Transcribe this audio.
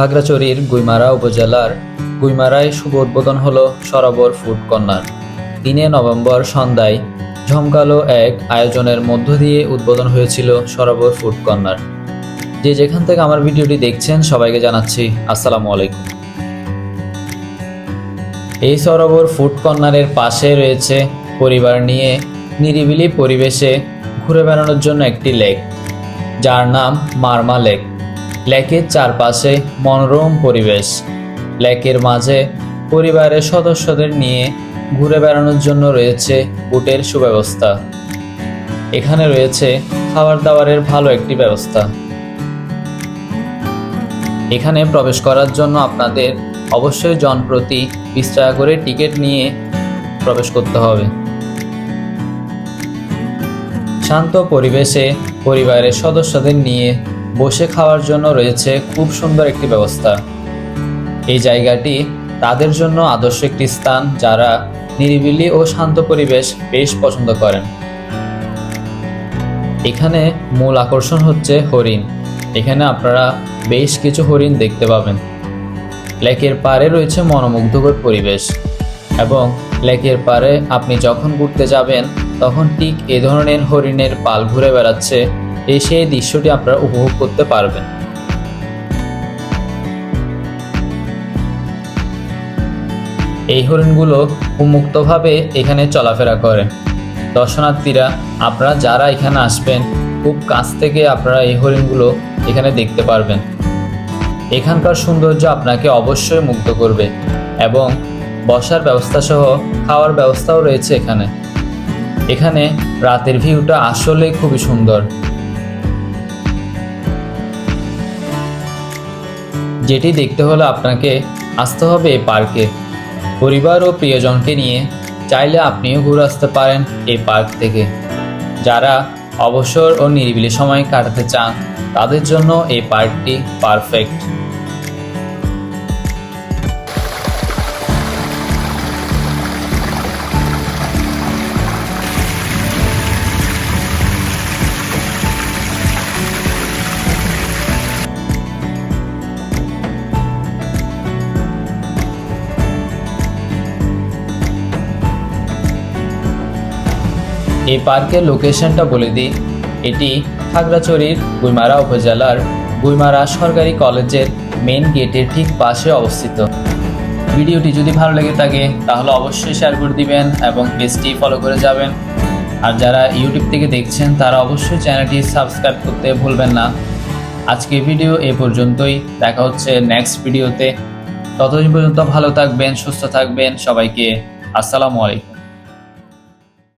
খাগড়াছড়ির গুইমারা উপজেলার গুইমারায় শুভ উদ্বোধন হল সরোবর ফুড কর্নার। তিনে নভেম্বর সন্ধ্যায় ঝমকালো এক আয়োজনের মধ্য দিয়ে উদ্বোধন হয়েছিল সরোবর ফুড কর্নার। যে যেখান থেকে আমার ভিডিওটি দেখছেন সবাইকে জানাচ্ছি আসসালামু আলাইকুম। এই সরোবর ফুড কর্নারের পাশে রয়েছে পরিবার নিয়ে নিরিবিলি পরিবেশে ঘুরে বেড়ানোর জন্য একটি লেক, যার নাম মারমা লেক। লেকের চারপাশে মনোরম পরিবেশ। লেকের মাঝে পরিবারের সদস্যদের নিয়ে ঘুরে বেড়ানোর জন্য রয়েছে বুটের সুব্যবস্থা। এখানে রয়েছে খাবার দাবারের ভালো একটি ব্যবস্থা। এখানে প্রবেশ করার জন্য আপনাদের অবশ্যই জনপ্রতি বিশ টাকা করে টিকিট নিয়ে প্রবেশ করতে হবে। শান্ত পরিবেশে পরিবারের সদস্যদের নিয়ে বসে খাওয়ার জন্য রয়েছে খুব সুন্দর একটি ব্যবস্থা। এই জায়গাটি তাদের জন্য আদর্শ একটি স্থান যারা নিরিবিলি ও শান্ত পরিবেশ বেশ পছন্দ করেন। এখানে মূল আকর্ষণ হচ্ছে হরিণ। এখানে আপনারা বেশ কিছু হরিণ দেখতে পাবেন। লেকের পাড়ে রয়েছে মনোমুগ্ধকর পরিবেশ এবং লেকের পাড়ে আপনি যখন ঘুরতে যাবেন, তখন ঠিক এ ধরনের হরিণের পাল ঘুরে বেড়াচ্ছে এই সেই দৃশ্যটি আপনারা উপভোগ করতে পারবেন। এই হরিণগুলো উন্মুক্তভাবে এখানে চলাফেরা করে। দর্শনার্থীরা, আপনারা যারা এখানে আসবেন, খুব কাছ থেকে আপনারা এই হরিণগুলো এখানে দেখতে পারবেন। এখানকার সৌন্দর্য আপনাকে অবশ্যই মুগ্ধ করবে এবং বসার ব্যবস্থা সহ খাওয়ার ব্যবস্থাও রয়েছে এখানে। এখানে রাতের ভিউটা আসলেই খুবই সুন্দর। যেটি দেখতে হলে আপনাকে আসতে হবে এই পার্কে। পরিবার ও প্রিয়জনকে নিয়ে চাইলে আপনিও ঘুরে আসতে পারেন এই পার্ক থেকে। যারা অবসর ও নিরিবিলি সময় কাটাতে চান, তাদের জন্য এই পার্কটি পারফেক্ট। এই পার্কের লোকেশনটা বলে দিই। এটি খাগড়াছড়ির গুইমারা উপজেলার গুইমারা সরকারি কলেজের মেন গেটের ঠিক পাশে অবস্থিত। ভিডিওটি যদি ভালো লেগে থাকে, তাহলে অবশ্যই শেয়ার করে দিবেন এবং পেজটি ফলো করে যাবেন। আর যারা ইউটিউব থেকে দেখছেন, তারা অবশ্যই চ্যানেলটি সাবস্ক্রাইব করতে ভুলবেন না। আজকে ভিডিও এ পর্যন্তই। দেখা হচ্ছে নেক্সট ভিডিওতে ততদিন পর্যন্ত ভালো থাকবেন, সুস্থ থাকবেন সবাইকে। আসসালামু আলাইকুম।